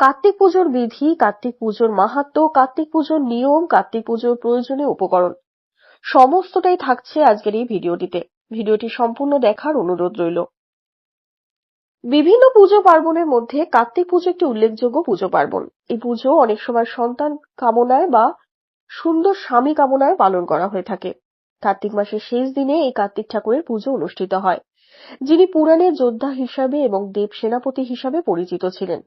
কার্তিক পুজোর বিধি, কার্তিক পুজোর মাহাত্ম্য কার্তিক পুজোর নিয়ম, কার্তিক পুজোর প্রয়োজনীয় উপকরণ। সমস্তটাই থাকছে আজকের এই ভিডিওটিতে। ভিডিওটি সম্পূর্ণ দেখার অনুরোধ রইল। বিভিন্ন পুজো পার্বণের মধ্যে কার্তিক পুজো একটি উল্লেখযোগ্য পুজো পার্বণ। এই পুজো অনেক সময় সন্তান কামনায় বা সুন্দর স্বামী কামনায় পালন করা হয়ে থাকে। কার্তিক মাসের শেষ দিনে এই কার্তিক ঠাকুরের পুজো অনুষ্ঠিত হয়, যিনি পুরাণের যোদ্ধা হিসাবে এবং দেব সেনাপতি হিসাবে পরিচিত ছিলেন।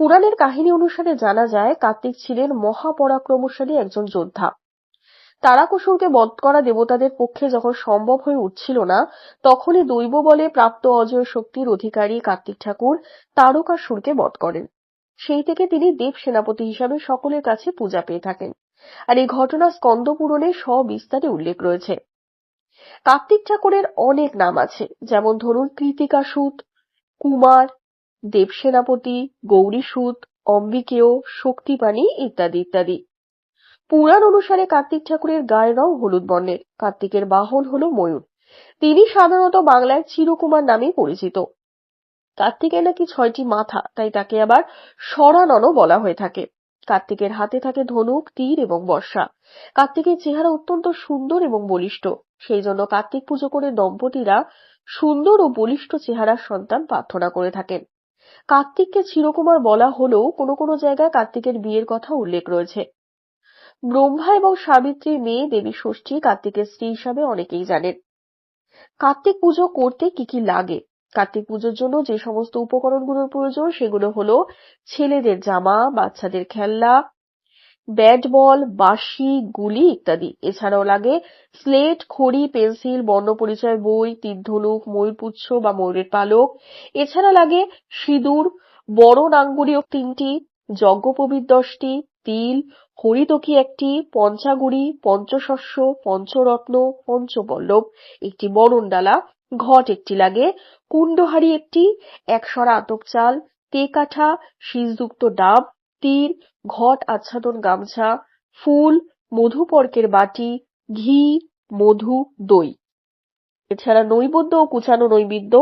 পুরাণের কাহিনী অনুসারে জানা যায়, কার্তিক ছিলেন মহাপরাক্রমশালী একজন যোদ্ধা। তারাকুসুরকে বধ করা দেবতাদের পক্ষে যখন সম্ভব হয়ে উঠছিল না, তখনই দৈব বলে প্রাপ্ত অজয় শক্তির অধিকারী কার্তিক ঠাকুর তারকাসুরকে বধ করেন। সেই থেকে তিনি দেব সেনাপতি হিসাবে সকলের কাছে পূজা পেয়ে থাকেন। আর এই ঘটনা স্কন্দ পুরাণে সবিস্তারে উল্লেখ রয়েছে। কার্তিক ঠাকুরের অনেক নাম আছে, যেমন ধরুন কৃতিকাসুত কুমার দেব সেনাপতি, গৌরীসুত, অম্বিকেয় শক্তিপাণি ইত্যাদি ইত্যাদি। পুরাণ অনুসারে কার্তিক ঠাকুরের গায়ের রং হলুদ বর্ণের, কার্তিকের বাহন হল ময়ূর। তিনি সাধারণত বাংলায় চিরকুমার নামে পরিচিত। কার্তিকের নাকি ছয়টি মাথা, তাই তাকে আবার সরাননও বলা হয়ে থাকে। কার্তিকের হাতে থাকে ধনুক, তীর এবং বর্ষা। কার্তিকের চেহারা অত্যন্ত সুন্দর এবং বলিষ্ঠ। সেই জন্য কার্তিক পুজো করে দম্পতিরা সুন্দর ও বলিষ্ঠ চেহারার সন্তান প্রার্থনা করে থাকেন। কার্তিককে চিরকুমার বলা হলেও কোনো কোনো জায়গায় কার্তিকের বিয়ের কথা উল্লেখ রয়েছে। ব্রহ্মা এবং সাবিত্রীর মেয়ে দেবী ষষ্ঠী কার্তিকের স্ত্রী হিসাবে অনেকেই জানেন। কার্তিক পুজো করতে কি কি লাগে? কার্তিক পুজোর জন্য যে সমস্ত উপকরণগুলোর প্রয়োজন সেগুলো হলো ছেলেদের জামা, বাচ্চাদের খেলনা ব্যাট বল, বাঁশি, গুলি ইত্যাদি। এছাড়াও লাগে স্লেট, খড়ি, পেন্সিল, বর্ণ পরিচয় বই তীরধনুক ময়ূরপুচ্ছ বা ময়ূরের পালক। এছাড়া লাগে সিঁদুর, বড় নাঙ্গুরি তিনটি যজ্ঞপবির দশটি, তিল, হরিতকি একটি, পঞ্চাগুড়ি, পঞ্চশস্য, পঞ্চরত্ন পঞ্চপল্লব একটি বরণডালা, ঘট একটি লাগে, কুণ্ডহারি একটি, একসরা আতপ চাল তেকাঠা শীষযুক্ত ডাব তীর, ঘট আচ্ছাদন গামছা, ফুল মধুপর্কের বাটি, ঘি, মধু, দই। এছাড়া নৈবেদ্য ও কুচানো নৈবেদ্য,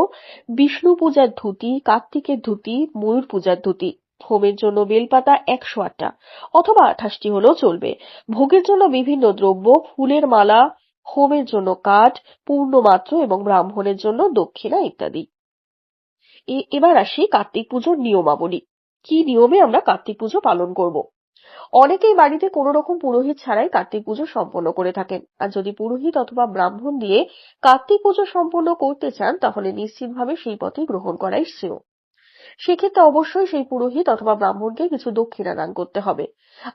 বিষ্ণু পূজার ধুতি, কার্তিকের ধুতি, ময়ূর পূজার ধুতি। হোমের জন্য বেলপাতা একশো আটটা, অথবা আঠাশটি হলেও চলবে। ভোগের জন্য বিভিন্ন দ্রব্য, ফুলের মালা, হোমের জন্য কাঠ, পূর্ণমাত্র এবং ব্রাহ্মণের জন্য দক্ষিণা ইত্যাদি। এবার আসি কার্তিক পুজোর নিয়মাবলী। কি নিয়মে আমরা কার্তিক পুজো পালন করব? অনেকেই বাড়িতে কোনো রকম পুরোহিত ছাড়াই কার্তিক পুজো সম্পন্ন করে থাকেন। আর যদি পুরোহিত অথবা ব্রাহ্মণ দিয়ে কার্তিক পুজো সম্পন্ন করতে চান, তাহলে নিশ্চিতভাবে সেই পথে গ্রহণ করাই শ্রেয়। সেক্ষেত্রে অবশ্যই সেই পুরোহিত অথবা ব্রাহ্মণকে কিছু দক্ষিণা দান করতে হবে।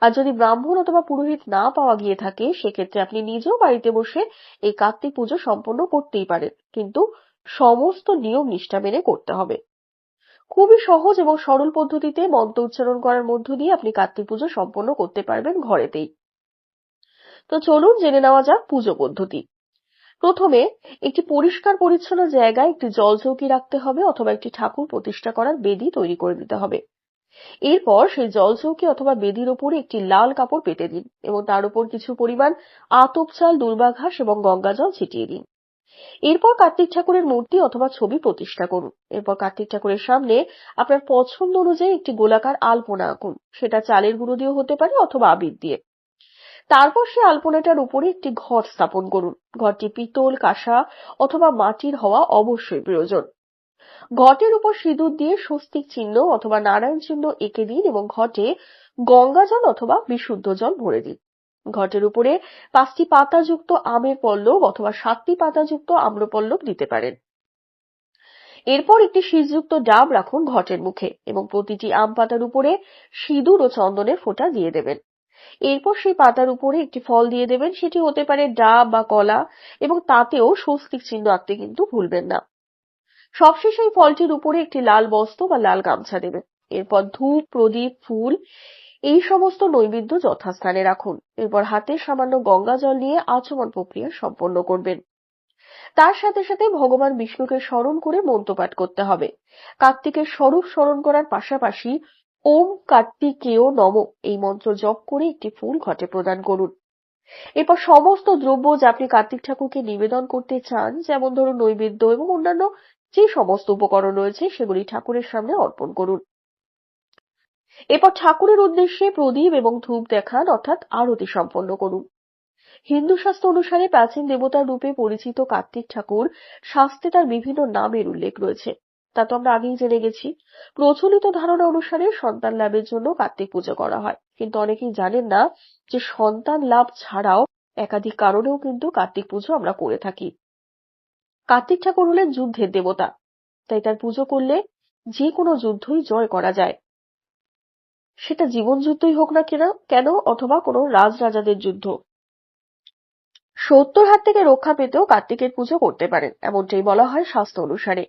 আর যদি ব্রাহ্মণ অথবা পুরোহিত না পাওয়া গিয়ে থাকে, সেক্ষেত্রে আপনি নিজেও বাড়িতে বসে এই কার্তিক পুজো সম্পন্ন করতেই পারেন। কিন্তু সমস্ত নিয়ম নিষ্ঠা মেনে করতে হবে। খুবই সহজ এবং সরল পদ্ধতিতে মন্ত্র উচ্চারণ করার মধ্য দিয়ে আপনি কার্তিক পুজো সম্পন্ন করতে পারবেন ঘরেতেই। তো চলুন জেনে নেওয়া যাক পুজো পদ্ধতি। প্রথমে একটি পরিষ্কার পরিচ্ছন্ন জায়গায় একটি জল চৌকি রাখতে হবে অথবা একটি ঠাকুর প্রতিষ্ঠা করার বেদি তৈরি করে দিতে হবে। এরপর সেই জল চৌকি অথবা বেদির ওপরে একটি লাল কাপড় পেতে দিন এবং তার উপর কিছু পরিমাণ আতপ চাল, দুর্বাঘাস এবং গঙ্গা জল ছিটিয়ে দিন। এরপর কার্তিক ঠাকুরের মূর্তি অথবা ছবি প্রতিষ্ঠা করুন। এরপর কার্তিক ঠাকুরের সামনে আপনার পছন্দ অনুযায়ী একটি গোলাকার আলপনা আঁকুন। সেটা চালের গুঁড়ো দিয়েও হতে পারে অথবা আবির দিয়ে। তারপর সে আলপনাটার উপরে একটি ঘর স্থাপন করুন। ঘরটি পিতল, কাঁসা অথবা মাটির হওয়া অবশ্যই প্রয়োজন। ঘটের উপর সিঁদুর দিয়ে স্বস্তিক চিহ্ন অথবা নারায়ণ চিহ্ন এঁকে দিন এবং ঘটে গঙ্গা জল অথবা বিশুদ্ধ জল ভরে দিন। ঘটের উপরে পাঁচটি পাতাযুক্ত আমের পল্লব অথবা সাতটি পাতাযুক্ত আম্রপল্লব দিতে পারেন। এরপর একটি শীষযুক্ত ডাব রাখুন ঘটের মুখে এবং প্রতিটি আম পাতার উপরে সিঁদুর ও চন্দনের ফোঁটা দিয়ে দেবেন। এরপর সেই পাতার উপরে একটি ফল দিয়ে দেবেন, সেটি হতে পারে ডাব বা কলা এবং তাতেও স্বস্তিক চিহ্ন আঁকতে কিন্তু ভুলবেন না। সবশেষে ফলটির উপরে একটি লাল বস্ত্র বা লাল গামছা দেবেন। এরপর ধূপ, প্রদীপ, ফুল এই সমস্ত নৈবেদ্য যথাস্থানে রাখুন। এরপর হাতে সামান্য গঙ্গা জল নিয়ে আচমন প্রক্রিয়া সম্পন্ন করবেন। তার সাথে সাথে ভগবান বিষ্ণুকে স্মরণ করে মন্ত্রপাঠ করতে হবে। কার্তিকের স্বরূপ স্মরণ করার পাশাপাশি ওম কার্তিকেয় নম এই মন্ত্র জপ করে একটি ফুল ঘটে প্রদান করুন। এরপর সমস্ত দ্রব্য যা আপনি কার্তিক ঠাকুরকে নিবেদন করতে চান, যেমন ধরুন নৈবেদ্য এবং অন্যান্য যে সমস্ত উপকরণ রয়েছে, সেগুলি ঠাকুরের সামনে অর্পণ করুন। এরপর ঠাকুরের উদ্দেশ্যে প্রদীপ এবং ধূপ দেখান, অর্থাৎ আরতি সম্পন্ন করুন। হিন্দু শাস্ত্র অনুসারে প্রাচীন দেবতার রূপে পরিচিত কার্তিক ঠাকুর শাস্ত্রে তার বিভিন্ন নামের উল্লেখ রয়েছে। তা তো আমরা আগেই জেনে গেছি। প্রচলিত ধারণা অনুসারে সন্তান লাভের জন্য কার্তিক পুজো করা হয়। কিন্তু অনেকেই জানেন না যে সন্তান লাভ ছাড়াও একাধিক কারণেও কিন্তু কার্তিক পুজো আমরা করে থাকি। কার্তিক ঠাকুর হলেন যুদ্ধের দেবতা। তাই তার পুজো করলে যে কোনো যুদ্ধই জয় করা যায়। সেটা জীবন যুদ্ধই হোক না কেন কেন অথবা কোনো রাজরাজাদের যুদ্ধ। সত্যর হাত থেকে রক্ষা পেতেও কার্তিকের পুজো করতে পারেন, এমনটাই বলা হয় স্বাস্থ্য অনুসারে।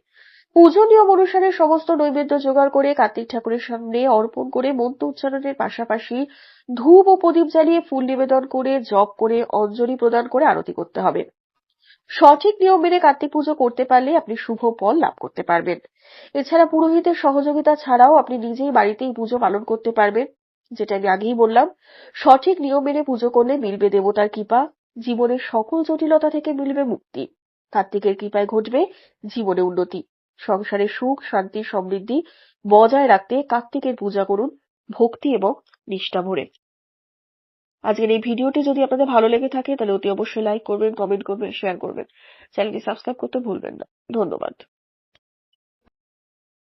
পুজো নিয়ম অনুসারে সমস্ত নৈবেদ্য জোগাড় করে কার্তিক ঠাকুরের সামনে অর্পণ করে মন্ত্র উচ্চারণের পাশাপাশি ধূপ ও প্রদীপ জ্বালিয়ে ফুল নিবেদন করে জপ করে অঞ্জলি প্রদান করে আরতি করতে হবে। সঠিক নিয়ম মেনে কার্তিক পুজো করতে পারলে আপনি শুভ ফল লাভ করতে পারবেন। এছাড়া পুরোহিতের সহযোগিতা ছাড়াও আপনি নিজেই বাড়িতেই পুজো পালন করতে পারবেন, যেটা আমি আগেই বললাম। সঠিক নিয়ম মেনে পুজো করলে মিলবে দেবতার কৃপা, জীবনের সকল জটিলতা থেকে মিলবে মুক্তি। কার্তিকের কৃপায় ঘটবে জীবনে উন্নতি। সংসারে সুখ, শান্তি, সমৃদ্ধি বজায় রাখতে কার্তিকের পূজা করুন, ভক্তি এবং নিষ্ঠা ভরে। আজকের এই ভিডিওটি যদি আপনাদের ভালো লেগে থাকে, তাহলে অতি অবশ্যই লাইক করবেন কমেন্ট করবেন শেয়ার করবেন। চ্যানেলটি সাবস্ক্রাইব করতে ভুলবেন না। ধন্যবাদ।